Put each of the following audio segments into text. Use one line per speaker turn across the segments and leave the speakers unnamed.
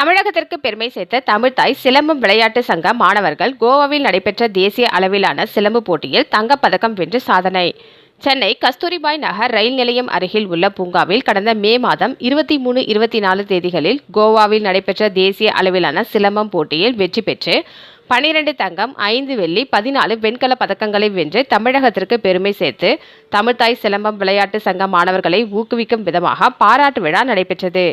தமிழகத்திற்கு பெருமை சேர்த்த தமிழ்தாய் சிலம்பம் விளையாட்டு சங்க மாணவர்கள் கோவாவில் நடைபெற்ற தேசிய அளவிலான சிலம்பு போட்டியில் தங்கப்பதக்கம் வென்று சாதனை. சென்னை கஸ்தூரிபாய் நகர் ரயில் நிலையம் அருகில் உள்ள பூங்காவில் கடந்த மே மாதம் இருபத்தி மூணு இருபத்தி நாலு தேதிகளில் கோவாவில் நடைபெற்ற தேசிய அளவிலான சிலம்பம் போட்டியில் வெற்றி பெற்று பனிரெண்டு தங்கம் ஐந்து வெள்ளி பதினாலு வெண்கல பதக்கங்களை வென்று தமிழகத்திற்கு பெருமை சேர்த்து தமிழ்தாய் சிலம்பம் விளையாட்டு சங்க மாணவர்களை ஊக்குவிக்கும் விதமாக பாராட்டு விழா நடைபெற்றது.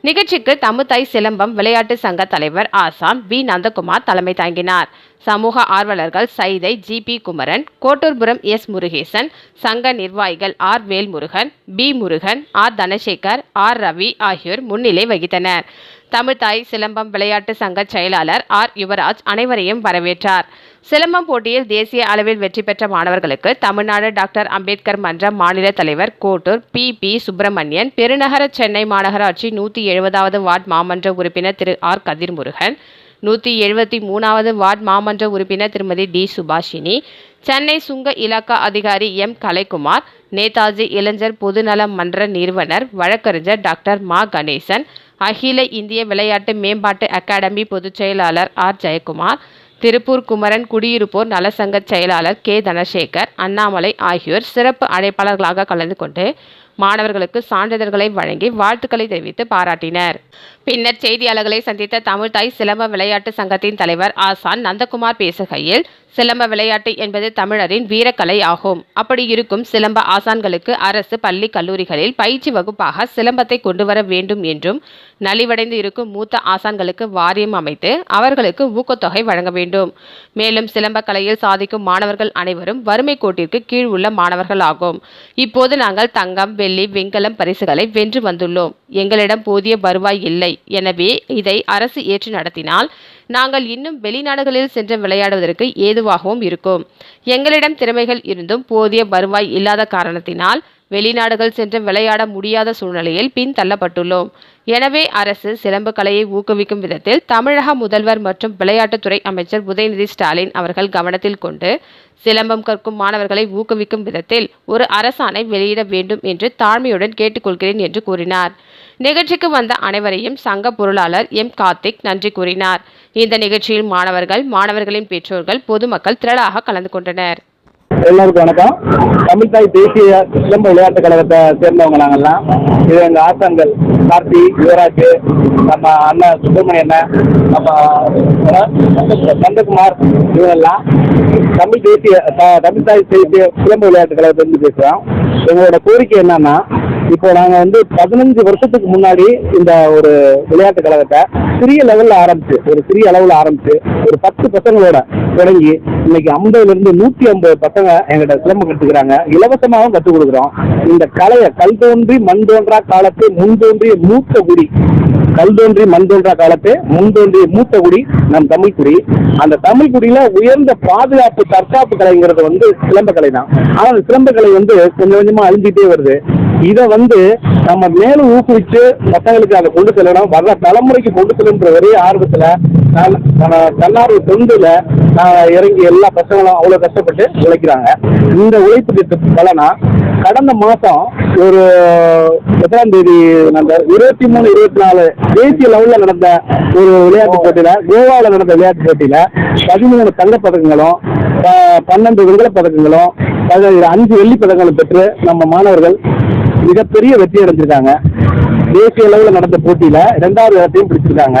நிகழ்ச்சிக்கு தமிழ்தாய் சிலம்பம் விளையாட்டு சங்க தலைவர் ஆசாம் வி. நந்தகுமார் தலைமை தாங்கினார். சமூக ஆர்வலர்கள் Saidai G. P. Kumaran Kotturpuram S. Murugesan சங்க நிர்வாகிகள் R. Velmurugan P. Murugan R. Dhanasekar R. Ravi ஆகியோர் முன்னிலை வகித்தனர். தமிழ்தாய் சிலம்பம் விளையாட்டு சங்க செயலாளர் ஆர் யுவராஜ் அனைவரையும் வரவேற்றார். சிலம்பம் போட்டியில் தேசிய அளவில் வெற்றி பெற்ற மாணவர்களுக்கு தமிழ்நாடு டாக்டர் அம்பேத்கர் மன்ற மாநில தலைவர் கோட்டூர் பி. பி. சுப்பிரமணியன் பெருநகர சென்னை மாநகராட்சி நூற்றி எழுபதாவது வார்டு மாமன்ற உறுப்பினர் திரு. ஆர். கதிர்முருகன் நூற்றி எழுபத்தி மூணாவது வார்டு மாமன்ற உறுப்பினர் திருமதி டி. சுபாஷினி சென்னை சுங்க இலாக்கா அதிகாரி எம். கலைக்குமார் நேதாஜி இளைஞர் பொதுநல மன்ற நிறுவனர் வழக்கறிஞர் டாக்டர் மா. கணேசன் அகில இந்திய விளையாட்டு மேம்பாட்டு அகாடமி பொதுச் செயலாளர் ஆர். ஜெயக்குமார் திருப்பூர் குமரன் குடியிருப்போர் நலசங்க செயலாளர் கே. தனசேகர் அண்ணாமலை ஆகியோர் சிறப்பு அழைப்பாளர்களாக கலந்து கொண்டு மாணவர்களுக்கு சான்றிதழ்களை வழங்கி வாழ்த்துக்களை தெரிவித்து பாராட்டினர். பின்னர் செய்தியாளர்களை சந்தித்த தமிழ்தாய் சிலம்ப விளையாட்டு சங்கத்தின் தலைவர் ஆசான் நந்தகுமார் பேசுகையில் சிலம்ப விளையாட்டு என்பது தமிழரின் வீரக்கலை ஆகும். அப்படி இருக்கும் சிலம்ப ஆசான்களுக்கு அரசு பள்ளி கல்லூரிகளில் பயிற்சி வகுப்பாக சிலம்பத்தை கொண்டு வர வேண்டும் என்றும் நலிவடைந்து இருக்கும் மூத்த ஆசான்களுக்கு வாரியம் அமைத்து அவர்களுக்கு ஊக்கத்தொகை வழங்க வேண்டும். மேலும் சிலம்ப கலையில் சாதிக்கும் மாணவர்கள் அனைவரும் வறுமை கோட்டிற்கு கீழ் உள்ள மாணவர்கள் ஆகும் இப்போது நாங்கள் தங்கம் வெள்ளி வெண்கலம் பரிசுகளை வென்று வந்துள்ளோம். எங்களிடம் போதிய வருவாய் இல்லை. எனவே இதை அரசு ஏற்று நடத்தினால் நாங்கள் இன்னும் வெளிநாடுகளில் சென்று விளையாடுவதற்கு ஏதுவாகவும் இருக்கும். எங்களிடம் திறமைகள் இருந்தும் போதிய வருவாய் இல்லாத காரணத்தினால் வெளிநாடுகள் சென்று விளையாட முடியாத சூழ்நிலையில் பின் தள்ளப்பட்டுள்ளோம். எனவே அரசு சிலம்பு கலையை ஊக்குவிக்கும் விதத்தில் தமிழக முதல்வர் மற்றும் விளையாட்டுத்துறை அமைச்சர் உதயநிதி ஸ்டாலின் அவர்கள் கவனத்தில் கொண்டு சிலம்பம் கற்கும் மாணவர்களை ஊக்குவிக்கும் விதத்தில் ஒரு அரசாணை வெளியிட வேண்டும் என்று தாழ்மையுடன் கேட்டுக்கொள்கிறேன் என்று கூறினார். நிகழ்ச்சிக்கு வந்த அனைவரையும் சங்க பொருளாளர் எம். கார்த்திக் நன்றி கூறினார். இந்த நிகழ்ச்சியில் மாணவர்கள் மாணவர்களின் பெற்றோர்கள் பொதுமக்கள் திரளாக கலந்து கொண்டனர்.
எல்லாருக்கும் வணக்கம். தமிழ்தாய் தேசிய சிலம்ப விளையாட்டு கழகத்தை சேர்ந்தவங்க நாங்கெல்லாம் இது எங்கள் ஆசான்கள் கார்த்தி யுவராஜ் நம்ம அண்ணன் சுப்பிரமணிய அண்ணன் நம்ம நந்தகுமார் இவங்கெல்லாம் தமிழ் தேசிய தமிழ் தமிழ்தாய் தேசிய சிலம்ப விளையாட்டு கழகத்திலிருந்து பேசுகிறோம் எங்களோட கோரிக்கை என்னன்னா இப்போ நாங்கள் வந்து பதினஞ்சு வருஷத்துக்கு முன்னாடி இந்த ஒரு விளையாட்டு கழகத்தை சிறிய லெவலில் ஆரம்பிச்சு ஒரு சிறிய அளவுல ஆரம்பிச்சு ஒரு பத்து பசங்களோட தொடங்கி இன்னைக்கு ஐம்பதுல இருந்து நூத்தி ஐம்பது பசங்க எங்கிட்ட சிலம்பம் கற்றுக்கிறாங்க இலவசமாகவும் கற்றுக் கொடுக்குறோம். இந்த கலையை கல் தோன்றி மண் தோன்றா காலத்து முன் தோன்றிய மூத்த குடி. கல் தோன்றி மண் தோன்றா காலத்து முன் தோன்றிய மூத்த குடி நம் தமிழ் குடி. அந்த தமிழ் குடியில உயர்ந்த பாதுகாப்பு தற்காப்பு கலைங்கிறது வந்து சிலம்ப கலை தான். ஆனா அந்த சிலம்ப கலை வந்து கொஞ்சம் கொஞ்சமா அழிஞ்சிட்டே வருது. இதை வந்து நம்ம மேலும் ஊக்குவிச்சு மற்றவங்களுக்கு அதை கொண்டு செல்லணும். வர்ற தலைமுறைக்கு கொண்டு செல்லுன்ற ஒரே ஆர்வத்துல தன்னார்வ தொண்டுல இறங்கி எல்லா பசங்களும் அவ்வளோ கஷ்டப்பட்டு உழைக்கிறாங்க. இந்த உழைப்புக்கு பலனா கடந்த மாதம் ஒரு எத்தனாம் தேதி நடந்த இருபத்தி மூணு இருபத்தி நாலு தேசிய லெவலில் நடந்த ஒரு விளையாட்டு போட்டியில கோவாவில் நடந்த விளையாட்டு போட்டியில பதிமூணு தங்கப்பதக்கங்களும் ப- பன்னெண்டு வெண்கலப் பதக்கங்களும் அஞ்சு வெள்ளி பதக்கங்களும் பெற்று நம்ம மாணவர்கள் மிகப்பெரிய வெற்றி அடைஞ்சிருக்காங்க. தேசிய அளவில் நடந்த போட்டியில ரெண்டாவது இடத்தையும் பிடிச்சிருக்காங்க.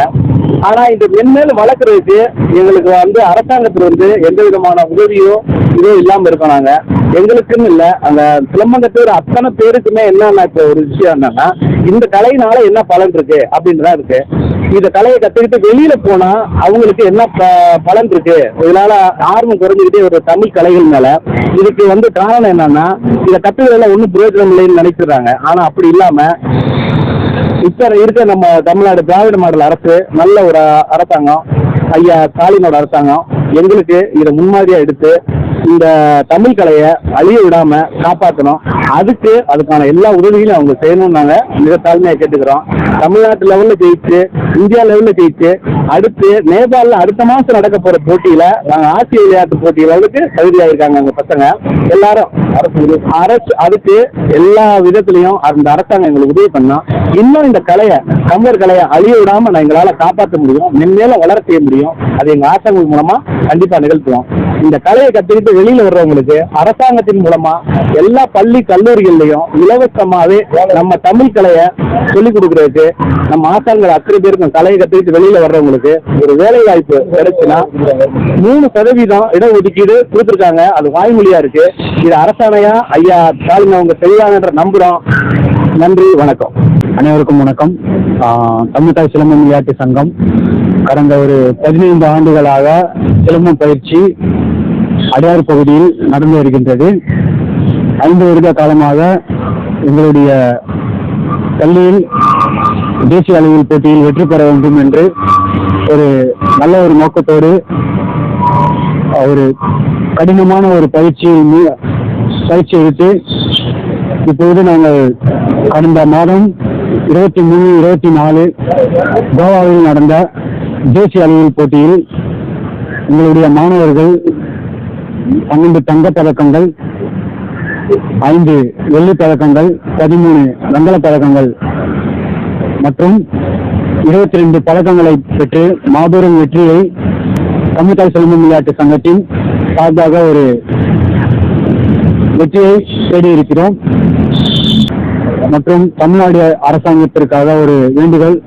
ஆனா இந்த மென்மேலும் வளர்க்கறதுக்கு எங்களுக்கு வந்து அரசாங்கத்துல இருந்து எந்த விதமான உதவியோ இதோ இல்லாம இருக்கோம் நாங்க. எங்களுக்குன்னு இல்ல. அந்த சிலம்பங்கத்தூர் அத்தனை பேருக்குமே என்னன்னா இப்போ ஒரு விஷயம் என்னன்னா இந்த கலையினால என்ன பலன் இருக்கு அப்படின்றதா இருக்கு. இந்த கலையை கத்துக்கிட்டு வெளியில போனா அவங்களுக்கு என்ன ப- பலன் இருக்கு? இதனால ஆர்வம் குறைஞ்சிக்கிட்டே ஒரு தமிழ் கலைகள் மேல. இதுக்கு வந்து காரணம் என்னன்னா இதை கத்துக்கிறதுல ஒன்றும் பிரயோஜனம் இல்லைன்னு நினைச்சிடுறாங்க ஆனா அப்படி இல்லாம இப்ப இருக்க நம்ம தமிழ்நாடு திராவிட மாடல் அரசு நல்ல ஒரு அரசாங்கம் ஐயா ஸ்டாலினோட அரசாங்கம். எங்களுக்கு இதை முன்மாதிரியா எடுத்து இந்த தமிழ் கலையை அழிய விடாம காப்பாற்றணும் அதுக்கு அதுக்கான எல்லா உதவிகளையும் அவங்க செய்யணும்னு நாங்க மிக தாழ்மையா கேட்டுக்கிறோம். தமிழ்நாட்டு லெவல்ல ஜெயிச்சு இந்தியா லெவல்ல ஜெயிச்சு அடுத்து நேபாளில் அடுத்த மாசம் நடக்க போற போட்டியில நாங்க ஆசிய விளையாட்டு போட்டி லெவலுக்கு தகுதியாயிருக்காங்க அவங்க பசங்க. எல்லாரும் அரசு அதுக்கு எல்லா விதத்திலையும் அந்த அரசாங்கம் எங்களுக்கு உதவி பண்ணா இன்னும் இந்த கலையை தமிழர் கலையை அழிய விடாம நான் எங்களால காப்பாற்ற முடியும். மென்மேலும் வளர செய்ய முடியும். அது எங்க ஆசாங்கள் மூலமா கண்டிப்பா நிகழ்த்துவோம். இந்த கலையை கத்துக்கிட்டு வெளியில வர்றவங்களுக்கு அரசாங்கத்தின் மூலமா எல்லா பள்ளி கல்லூரிகள்லயும் இலவசமாவே நம்ம தமிழ் கலையை சொல்லிக் கொடுக்கறதுக்கு நம்ம ஆசான்கள் அத்தனை பேருக்கும் கலையை கத்துக்கிட்டு வெளியில வர்றவங்களுக்கு ஒரு வேலை வாய்ப்பு கிடைச்சுன்னா மூணு சதவீதம் இடஒதுக்கீடு கொடுத்துருக்காங்க. அது வாய்மொழியா இருக்கு. இது அரசாணையா? ஐயா ஸ்டாலின் அவங்க செய்வாங்கன்ற நம்புறோம். நன்றி வணக்கம்.
அனைவருக்கும் வணக்கம். ஆஹ் தமிழ்தாய் சிலம்பம் விளையாட்டு சங்கம் கடந்த ஒரு பதினைந்து ஆண்டுகளாக சிலம்பம் பயிற்சி அடையாறு பகுதியில் நடந்து வருகின்றது. ஐந்து வருட காலமாக எங்களுடைய பள்ளியில் தேசிய அளவில் போட்டியில் வெற்றி பெற வேண்டும் என்று ஒரு நல்ல ஒரு நோக்கத்தோடு ஒரு கடினமான ஒரு பயிற்சியை பயிற்சி எடுத்து இப்பொழுது நாங்கள் கடந்த மாதம் இருபத்தி மூணு இருபத்தி நாலு கோவாவில் நடந்த தேசிய அளவில் போட்டியில் எங்களுடைய மாணவர்கள் பன்னெண்டு தங்க பதக்கங்கள் ஐந்து வெள்ளி பதக்கங்கள் பதிமூணு வெங்கல பதக்கங்கள் மற்றும் இருபத்தி ரெண்டு பதக்கங்களை பெற்று மாபெரும் வெற்றியை தமிழ்தாய் சிலம்பம் விளையாட்டு சங்கத்தின் சார்பாக ஒரு வெற்றியை தேடியிருக்கிறோம். மற்றும் தமிழ்நாடு அரசாங்கத்திற்காக ஒரு வேண்டுகோள்.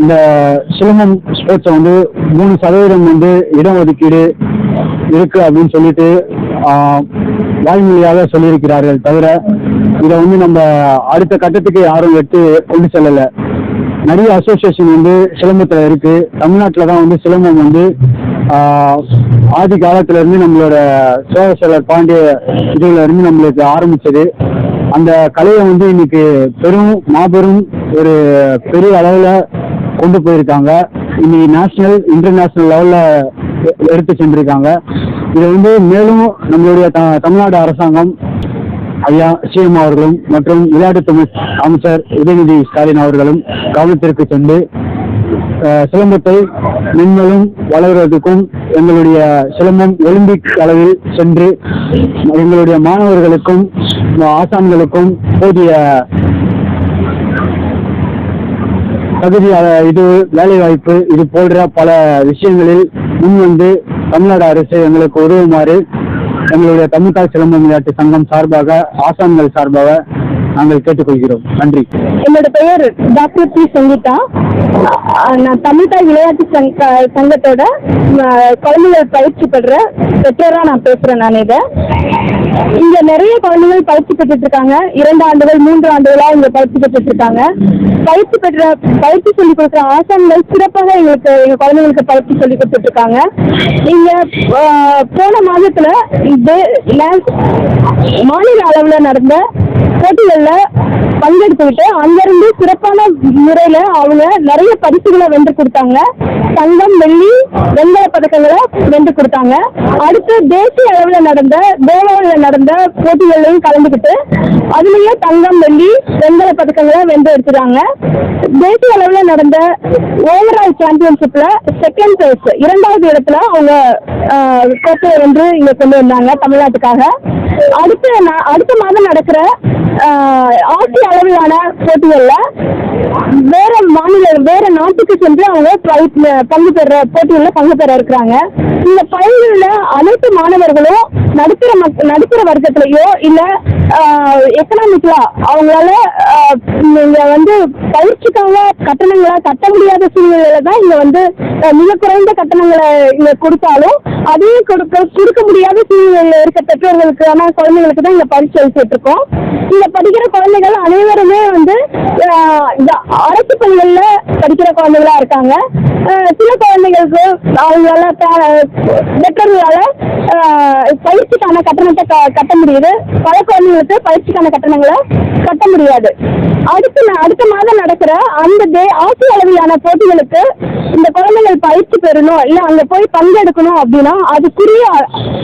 இந்த சிலம்பம் ஸ்போர்ட்ஸை வந்து மூணு சதவீதம் வந்து இடஒதுக்கீடு இருக்கு அப்படின்னு சொல்லிட்டு வாய்மொழியாக சொல்லியிருக்கிறார்கள் தவிர இதை வந்து நம்ம அடுத்த கட்டத்துக்கு யாரும் எடுத்து கொண்டு செல்லலை. நிறைய அசோசியேஷன் வந்து சிலம்பத்தில் இருக்கு. தமிழ்நாட்டில் தான் வந்து சிலம்பம் வந்து ஆதி காலத்துல இருந்து நம்மளோட சோழ பாண்டிய இதுல இருந்து நம்மளுக்கு ஆரம்பிச்சது. அந்த கலையை வந்து இன்னைக்கு பெரும் மாபெரும் ஒரு பெரிய அளவில் கொண்டு போயிருக்காங்க. இன்னைக்கு நேஷனல் இன்டர்நேஷனல் லெவலில் எடுத்து சென்றிருக்காங்க. இதை வந்து மேலும் நம்மளுடைய த தமிழ்நாடு அரசாங்கம் ஐயா சிஎம் அவர்களும் மற்றும் விளையாட்டுத்துறை அமைச்சர் உதயநிதி ஸ்டாலின் அவர்களும் கவனத்திற்கு சென்று அஹ், சிலம்பத்தை மென்மலும் வளர்வதற்கும் எங்களுடைய சிலம்பம் ஒலிம்பிக் அளவில் சென்று எங்களுடைய மாணவர்களுக்கும் ஆசான்களுக்கும் போதிய தகுதி இது இது வேலைவாய்ப்பு இது போன்ற பல விஷயங்களில் முன்வந்து தமிழ்நாடு அரசு எங்களுக்கு உதவுமாறு எங்களுடைய தமிழ்தாய் சிலம்பம் விளையாட்டு சங்கம் சார்பாக ஆசான்கள் சார்பாக நாங்கள் கேட்டுக்கொள்கிறோம். நன்றி.
என்னோட பெயர் டாக்டர் பி சங்கீதா. நான் தமிழ்தாய் விளையாட்டு சங்க சங்கத்தோட குழந்தைகள் பயிற்சி பெற பெற்றோரா நான் பேசுறேன் நான் இதை. இங்க நிறைய குழந்தைகள் பயிற்சி பெற்றுட்டு இருக்காங்க இரண்டு ஆண்டுகள் மூன்று ஆண்டுகளா இங்க பயிற்சி பெற்றுட்டு இருக்காங்க பயிற்சி பெற்ற பயிற்சி சொல்லி கொடுக்குற ஆசான்கள் சிறப்பாக எங்களுக்கு எங்க குழந்தைங்களுக்கு பயிற்சி சொல்லி கொடுத்துட்டு இருக்காங்க இங்க போன மாதத்துல மாநில அளவுல நடந்த போட்டிகள்ல பங்கெடுத்துக்கிட்டு அங்கிருந்து சிறப்பான முறையில அவங்க நிறைய பரிசுகளை வென்று கொடுத்தாங்க. தங்கம் வெள்ளி வெண்கல பதக்கங்களை வென்று கொடுத்தாங்க. அடுத்து தேசிய அளவுல நடந்த கோவாவில் நடந்த போட்டிகள்லையும் கலந்துக்கிட்டு அதுலயே தங்கம் வெள்ளி வெண்கல பதக்கங்களை வென்று எடுத்துறாங்க தேசிய அளவுல நடந்த ஓவரால் சாம்பியன்ஷிப்ல செகண்ட் பிரைஸ் இரண்டாவது இடத்துல அவங்க ஆஹ், கோப்பையை வென்று இங்க கொண்டு வந்தாங்க தமிழ்நாட்டுக்காக. அடுத்த அடுத்த மாதம் நடக்கிற ஆசிய அளவிலான போட்டிகள்ல வேற மாநில வேற நாட்டுக்கு சென்று அவங்க பங்கு பெற போட்டிகள்ல பங்கு பெற இருக்கிறாங்க. இந்த பயிர்களில் அனைத்து மாணவர்களும் நடுத்தர மக் நடுத்தர வர்க்கத்திலேயோ இல்ல எக்கனாமிக்கலா அவங்களால இங்க வந்து பயிற்சிக்காக கட்டணங்களை கட்ட முடியாத சூழ்நிலையில தான் இங்க வந்து மிக குறைந்த கட்டணங்களை இங்க கொடுத்தாலும் அதையும் கொடுக்க கொடுக்க முடியாத சூழ்நிலையில இருக்க பெற்றோர்களுக்கான குழந்தைகளுக்கு தான் இங்க பரிசு அளிச்சுட்டு இங்கே இங்க படிக்கிற குழந்தைகள் அனைவருமே வந்து இந்த அரசு பள்ளிகள்ல படிக்கிற குழந்தைகளா இருக்காங்க. சில குழந்தைகளுக்கு அவங்களால பெற்றோர்களால பயிற்சிக்கான கட்டணத்தை க- கட்ட முடியுது. பல குழந்தைங்களுக்கு பயிற்சிக்கான கட்டணங்களை கட்ட முடியாது. அடுத்த அடுத்த மாதம் நடக்கிற அந்த தே ஆசிய அளவிலான போட்டிகளுக்கு இந்த குழந்தைகள் பயிற்சி பெறணும் இல்ல அங்க போய் பங்கெடுக்கணும் அப்படின்னா அதுக்குரிய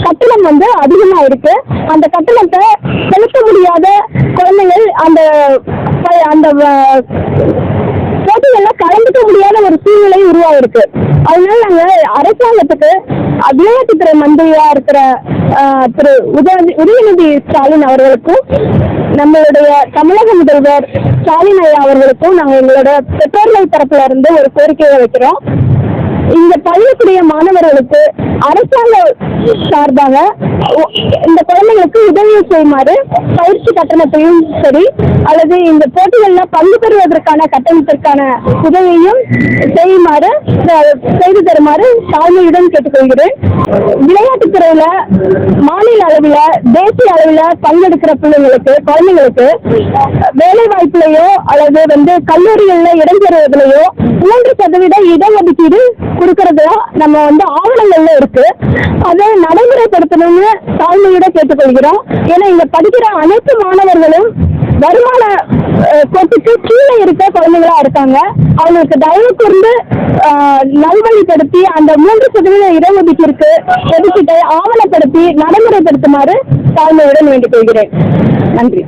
கட்டணம் வந்து அதிகமா இருக்கு. அந்த கட்டணத்தை செலுத்த முடியாத குழந்தைகள் அந்த அந்த வ- போட்டிகள்ல கலந்துக்க முடியாத ஒரு சூழ்நிலை உருவாயிருக்கு. அதனால நாங்க அரசாங்கத்துக்கு விளையாட்டுத்துறை மந்திரியா இருக்கிற திரு உதயநிதி உதயநிதி ஸ்டாலின் அவர்களுக்கும் நம்மளுடைய தமிழக முதல்வர் ஸ்டாலின் ஐயா அவர்களுக்கும் நாங்க எங்களோட பெற்றோர்கள் தரப்புல இருந்து ஒரு கோரிக்கையை வைக்கிறோம். இந்த பள்ளிக்குரிய மாணவர்களுக்கு அரசாங்க சார்பாக இந்த குழந்தைகளுக்கு உதவி செய்யுமாறு பயிற்சி கட்டணத்தையும் சரி அல்லது இந்த போட்டிகளில் பங்கு பெறுவதற்கான கட்டணத்திற்கான உதவியையும் செய்யுமாறு செய்து தருமாறு தாழ்மையுடன் கேட்டுக்கொள்கிறேன். விளையாட்டுத் துறையில மாநில அளவில் தேசிய அளவில் பங்கெடுக்கிற பிள்ளைங்களுக்கு குழந்தைங்களுக்கு வேலை வாய்ப்புலையோ அல்லது வந்து கல்லூரிகளில் இடம்பெறுவதிலையோ மூன்று சதவீத இடஒதுக்கீடு கொடுக்கறதும் நம்ம வந்து ஆவணங்கள்ல இருக்கு. அதை நடைமுறைப்படுத்தணும்னு தாழ்மையோட கேட்டுக்கொள்கிறோம். ஏன்னா இங்க படிக்கிற அனைத்து மாணவர்களும் வருமான கொட்டுக்கு கீழே இருக்க குழந்தைகளா இருக்காங்க. அவங்களுக்கு தயவு கூர்ந்து நல்வழிப்படுத்தி அந்த மூன்று சதவீத இடஒதுக்கீடு ஒதுக்கீட்டை ஆவணப்படுத்தி நடைமுறைப்படுத்துமாறு தாழ்மையுடன் வேண்டிக் கொள்கிறேன். நன்றி.